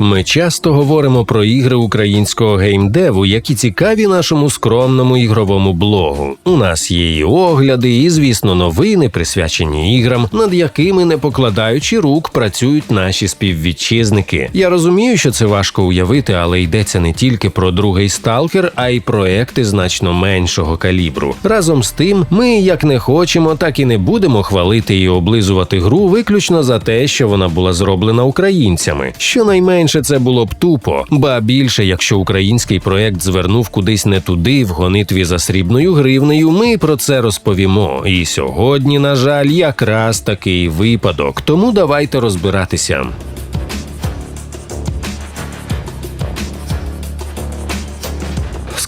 Ми часто говоримо про ігри українського геймдеву, які цікаві нашому скромному ігровому блогу. У нас є і огляди, і звісно, новини, присвячені іграм, над якими, не покладаючи рук, працюють наші співвітчизники. Я розумію, що це важко уявити, але йдеться не тільки про другий сталкер, а й проекти значно меншого калібру. Разом з тим, ми як не хочемо, так і не будемо хвалити і облизувати гру виключно за те, що вона була зроблена українцями. Щонайменше це було б тупо, ба більше, якщо український проект звернув кудись не туди в гонитві за срібною гривнею, ми про це розповімо. І сьогодні, на жаль, якраз такий випадок. Тому давайте розбиратися.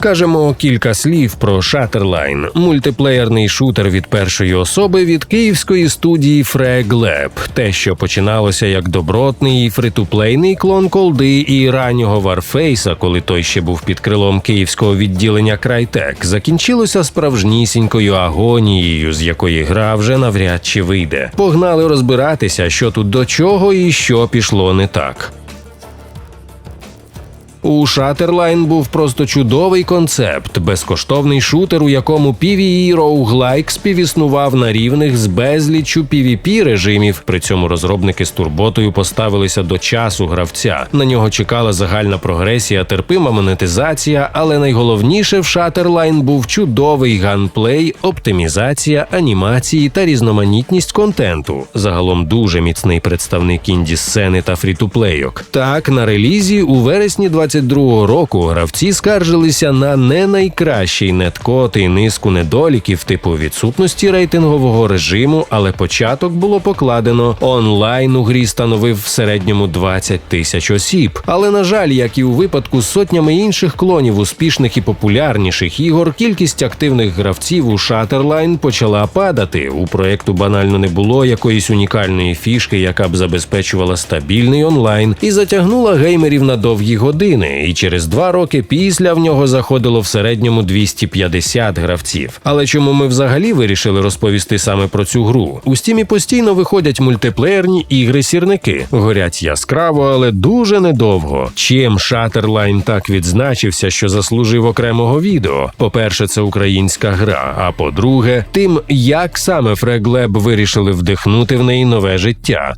Скажемо кілька слів про Shutterline – мультиплеєрний шутер від першої особи від київської студії Frag Lab. Те, що починалося як добротний фритуплейний клон колди і раннього Warface, коли той ще був під крилом київського відділення Crytek, закінчилося справжнісінькою агонією, з якої гра вже навряд чи вийде. Погнали розбиратися, що тут до чого і що пішло не так. У Shutterline був просто чудовий концепт, безкоштовний шутер, у якому PvE роуглайк співіснував на рівних з безліччю PvP режимів. При цьому розробники з турботою поставилися до часу гравця. На нього чекала загальна прогресія, терпима монетизація, але найголовніше в Shutterline був чудовий ганплей, оптимізація, анімації та різноманітність контенту. Загалом дуже міцний представник інді сцени та фрітуплейок. Так на релізі у вересні 22-го року гравці скаржилися на не найкращий неткод і низку недоліків, типу відсутності рейтингового режиму, але початок було покладено. Онлайн у грі становив в середньому 20 тисяч осіб. Але на жаль, як і у випадку з сотнями інших клонів успішних і популярніших ігор, кількість активних гравців у Shutterline почала падати. У проекту банально не було якоїсь унікальної фішки, яка б забезпечувала стабільний онлайн і затягнула геймерів на довгі години і через два роки після в нього заходило в середньому 250 гравців. Але чому ми взагалі вирішили розповісти саме про цю гру? У стімі постійно виходять мультиплеєрні ігри-сірники, горять яскраво, але дуже недовго. Чим Shutterline так відзначився, що заслужив окремого відео? По-перше, це українська гра. А по-друге, тим, як саме Фреглеб вирішили вдихнути в неї нове життя.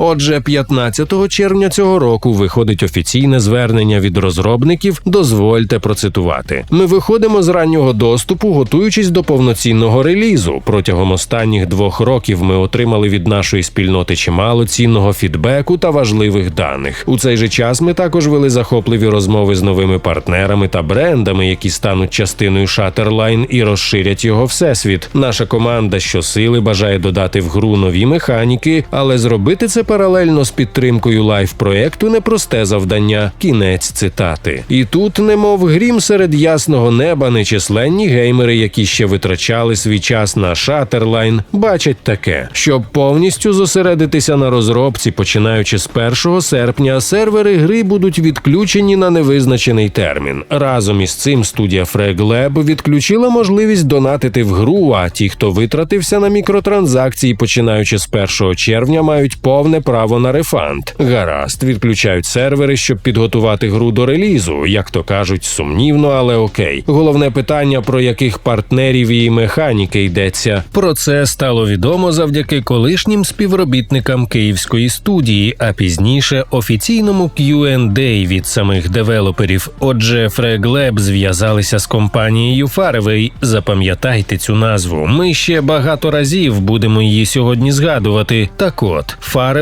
Отже, 15 червня цього року виходить офіційне звернення від розробників. Дозвольте процитувати. Ми виходимо з раннього доступу, готуючись до повноцінного релізу. Протягом останніх двох років ми отримали від нашої спільноти чимало цінного фідбеку та важливих даних. У цей же час ми також вели захопливі розмови з новими партнерами та брендами, які стануть частиною Shutterline і розширять його всесвіт. Наша команда щосили бажає додати в гру нові механіки, але зробити це паралельно з підтримкою лайф проекту непросте завдання. Кінець цитати. І тут, немов грім серед ясного неба, нечисленні геймери, які ще витрачали свій час на Shutterline, бачать таке, щоб повністю зосередитися на розробці, починаючи з 1 серпня, сервери гри будуть відключені на невизначений термін. Разом із цим студія Frag Lab відключила можливість донатити в гру. А ті, хто витратився на мікротранзакції, починаючи з 1 червня, мають повне право на рефанд. Гаразд, відключають сервери, щоб підготувати гру до релізу. Як то кажуть, сумнівно, але окей. Головне питання, про яких партнерів і механіки йдеться. Про це стало відомо завдяки колишнім співробітникам київської студії, а пізніше офіційному Q&A від самих девелоперів. Отже, Frag Lab зв'язалися з компанією Farway. Запам'ятайте цю назву. Ми ще багато разів будемо її сьогодні згадувати. Так от,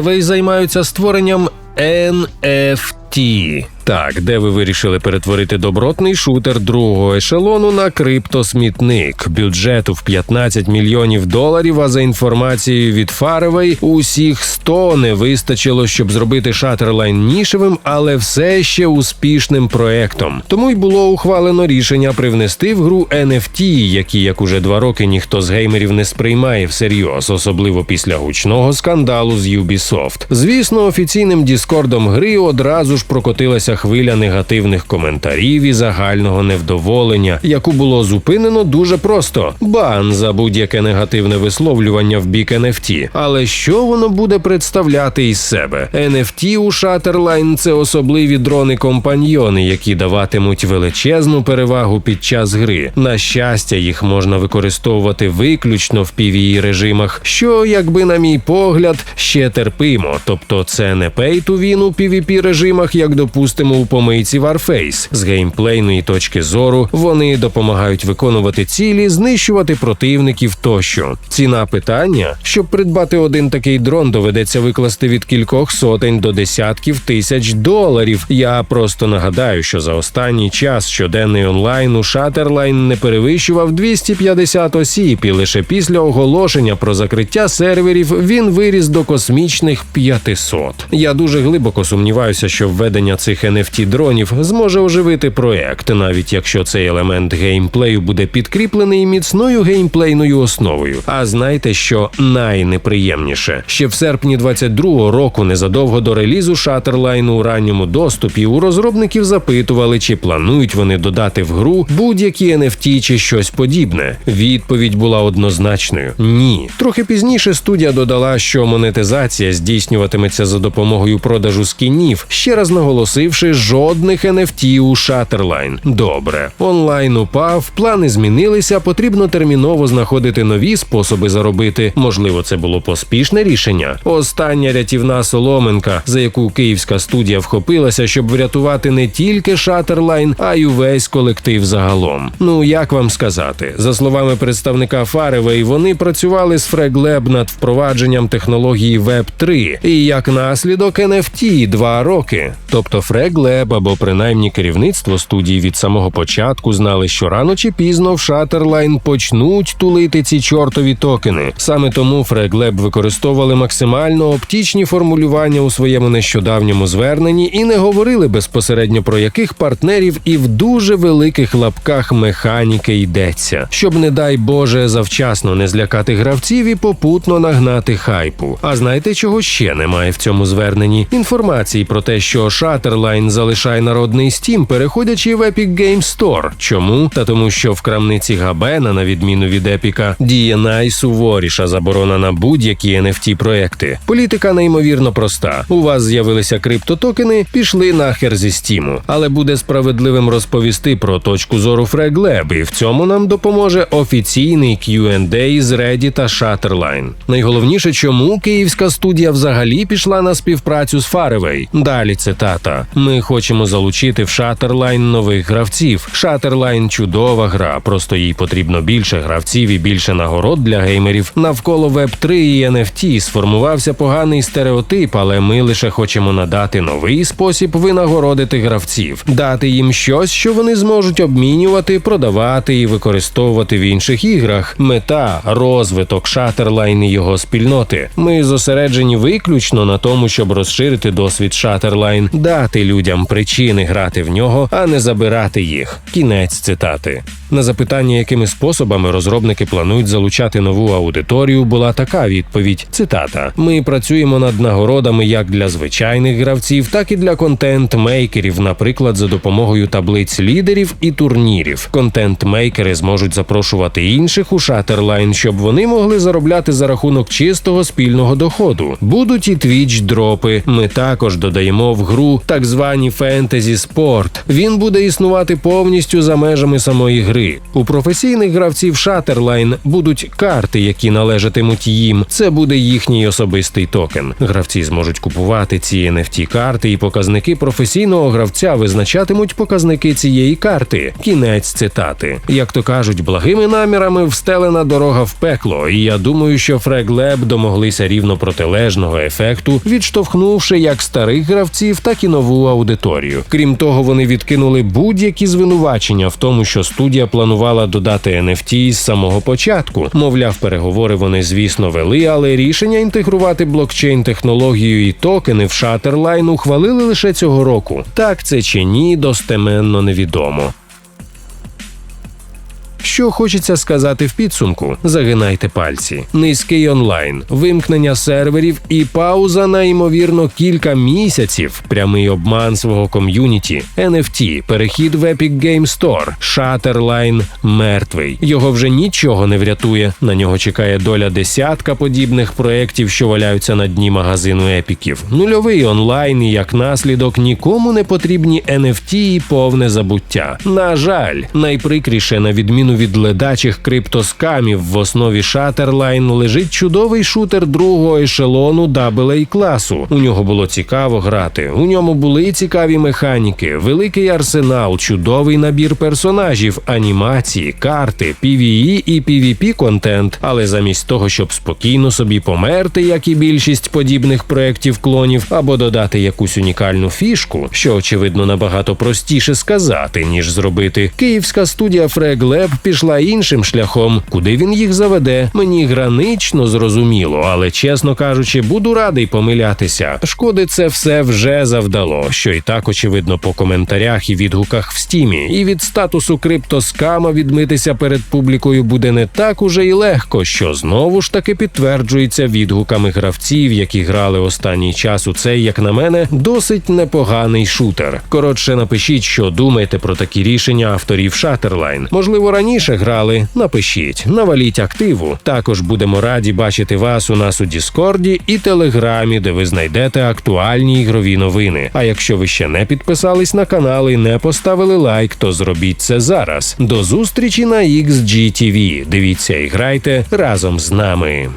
Farway займаються створенням NFT. Так, де ви вирішили перетворити добротний шутер другого ешелону на криптосмітник бюджету в 15 мільйонів доларів. А за інформацією від Farway, усіх 100 не вистачило, щоб зробити Shutterline нішевим, але все ще успішним проектом. Тому й було ухвалено рішення привнести в гру NFT, які як уже два роки ніхто з геймерів не сприймає всерйоз, особливо після гучного скандалу з Ubisoft. Звісно, офіційним діскордом гри одразу ж прокотилася хвиля негативних коментарів і загального невдоволення, яку було зупинено дуже просто: бан за будь-яке негативне висловлювання в бік NFT. Але що воно буде представляти із себе? NFT у Shutterline – це особливі дрони-компаньйони, які даватимуть величезну перевагу під час гри. На щастя, їх можна використовувати виключно в PvE режимах, що, якби на мій погляд, ще терпимо. Тобто це не pay to win у PvP режимах, як допустимо у помийці Warface. З геймплейної точки зору вони допомагають виконувати цілі, знищувати противників тощо. Ціна питання, щоб придбати один такий дрон, доведеться викласти від кількох сотень до десятків тисяч доларів. Я просто нагадаю, що за останній час щоденний онлайн у Shutterline не перевищував 250 осіб, і лише після оголошення про закриття серверів він виріс до космічних 500. Я дуже глибоко сумніваюся, що введення цих NFT дронів зможе оживити проект, навіть якщо цей елемент геймплею буде підкріплений міцною геймплейною основою. А знаєте, що найнеприємніше ще в серпні 22-го року, незадовго до релізу Shutterline у ранньому доступі, у розробників запитували, чи планують вони додати в гру будь-які NFT чи щось подібне. Відповідь була однозначною: ні. Трохи пізніше студія додала, що монетизація здійснюватиметься за допомогою продажу скінів, ще раз наголосивши жодних NFT у Shutterline. Добре, онлайн упав, плани змінилися. Потрібно терміново знаходити нові способи заробити. Можливо, це було поспішне рішення. Остання рятівна соломинка, за яку київська студія вхопилася, щоб врятувати не тільки Shutterline, а й увесь колектив загалом. Ну як вам сказати, за словами представника Фаревей, вони працювали з Freglab над впровадженням технології Web 3 і як наслідок NFT два роки. Тобто Freglab або принаймні керівництво студії від самого початку знали, що рано чи пізно в Shutterline почнуть тулити ці чортові токени. Саме тому Freglab використовували максимально оптічні формулювання у своєму нещодавньому зверненні і не говорили безпосередньо про яких партнерів і в дуже великих лапках механіки йдеться, щоб, не дай Боже, завчасно не злякати гравців і попутно нагнати хайпу. А знаєте, чого ще немає в цьому зверненні? Інформації про те, що Shutterline залишає народний Steam, переходячи в Epic Games Store. Чому? Та тому, що в крамниці Габена, на відміну від Епіка, діє найсуворіша заборона на будь-які NFT проекти. Політика неймовірно проста. У вас з'явилися криптотокени, пішли нахер зі стіму. Але буде справедливим розповісти про точку зору Freglab, і в цьому нам допоможе офіційний Q&A з Reddit та Shutterline. Найголовніше, чому київська студія взагалі пішла на співпрацю з Фаревей. Далі цитата: Ми хочемо залучити в Shutterline нових гравців. Shutterline – чудова гра, просто їй потрібно більше гравців і більше нагород для геймерів. Навколо Web 3 і NFT сформувався поганий стереотип, але ми лише хочемо надати новий спосіб винагородити гравців, дати їм щось, що вони зможуть обмінювати, продавати і використовувати в інших іграх. Мета розвиток Shutterline і його спільноти. Ми зосереджені виключно на тому, щоб розширити досвід Shutterline, дати людям причини грати в нього, а не забирати їх. Кінець цитати. На запитання, якими способами розробники планують залучати нову аудиторію, була така відповідь: цитата: Ми працюємо над нагородами як для звичайних гравців, так і для контент-мейкерів, наприклад, за допомогою таблиць лідерів і турнірів. Контент-мейкери зможуть запрошувати інших у Shutterline, щоб вони могли заробляти за рахунок чистого спільного доходу. Будуть і твіч дропи. Ми також додаємо в гру так звані фентезі спорт. Він буде існувати повністю за межами самої гри. У професійних гравців Shutterline будуть карти, які належатимуть їм. Це буде їхній особистий токен. Гравці зможуть купувати ці NFT карти, і показники професійного гравця визначатимуть показники цієї карти. Кінець цитати. Як то кажуть, благими намірами встелена дорога в пекло, і я думаю, що Freglab домоглися рівно протилежного ефекту, відштовхнувши як старих гравців, так і нову аудиторію. Крім того, вони відкинули будь-які звинувачення в тому, що студія планувала додати NFT з самого початку. Мовляв, переговори вони, звісно, вели, але рішення інтегрувати блокчейн технологію і токени в Shutterline ухвалили лише цього року. Так це чи ні, достеменно невідомо. Що хочеться сказати в підсумку? Загинайте пальці. Низький онлайн, вимкнення серверів і пауза на ймовірно кілька місяців. Прямий обман свого ком'юніті, NFT, перехід в Epic Game Store, Shutterline мертвий. Його вже нічого не врятує. На нього чекає доля десятка подібних проєктів, що валяються на дні магазину епіків. Нульовий онлайн і як наслідок нікому не потрібні NFT і повне забуття. На жаль, найприкріше на відміну від ледачих криптоскамів в основі Shutterline лежить чудовий шутер другого ешелону AA класу. У нього було цікаво грати. У ньому були цікаві механіки, великий арсенал, чудовий набір персонажів, анімації, карти, PvE і PvP контент. Але замість того, щоб спокійно собі померти, як і більшість подібних проєктів клонів, або додати якусь унікальну фішку, що очевидно набагато простіше сказати, ніж зробити. Київська студія Frag пішла іншим шляхом. Куди він їх заведе? Мені гранично зрозуміло, але чесно кажучи, буду радий помилятися. Шкоди це все вже завдало, що і так очевидно по коментарях і відгуках в стімі. І від статусу криптоскама відмитися перед публікою буде не так уже й легко, що знову ж таки підтверджується відгуками гравців, які грали останній час у цей, як на мене, досить непоганий шутер. Коротше, напишіть, що думаєте про такі рішення авторів Shutterline. Можливо, раніше грали. Напишіть, наваліть активу. Також будемо раді бачити вас у нас у Діскорді і Телеграмі, де ви знайдете актуальні ігрові новини. А якщо ви ще не підписались на канал і не поставили лайк, то зробіть це зараз. До зустрічі на XGTV. Дивіться і грайте разом з нами.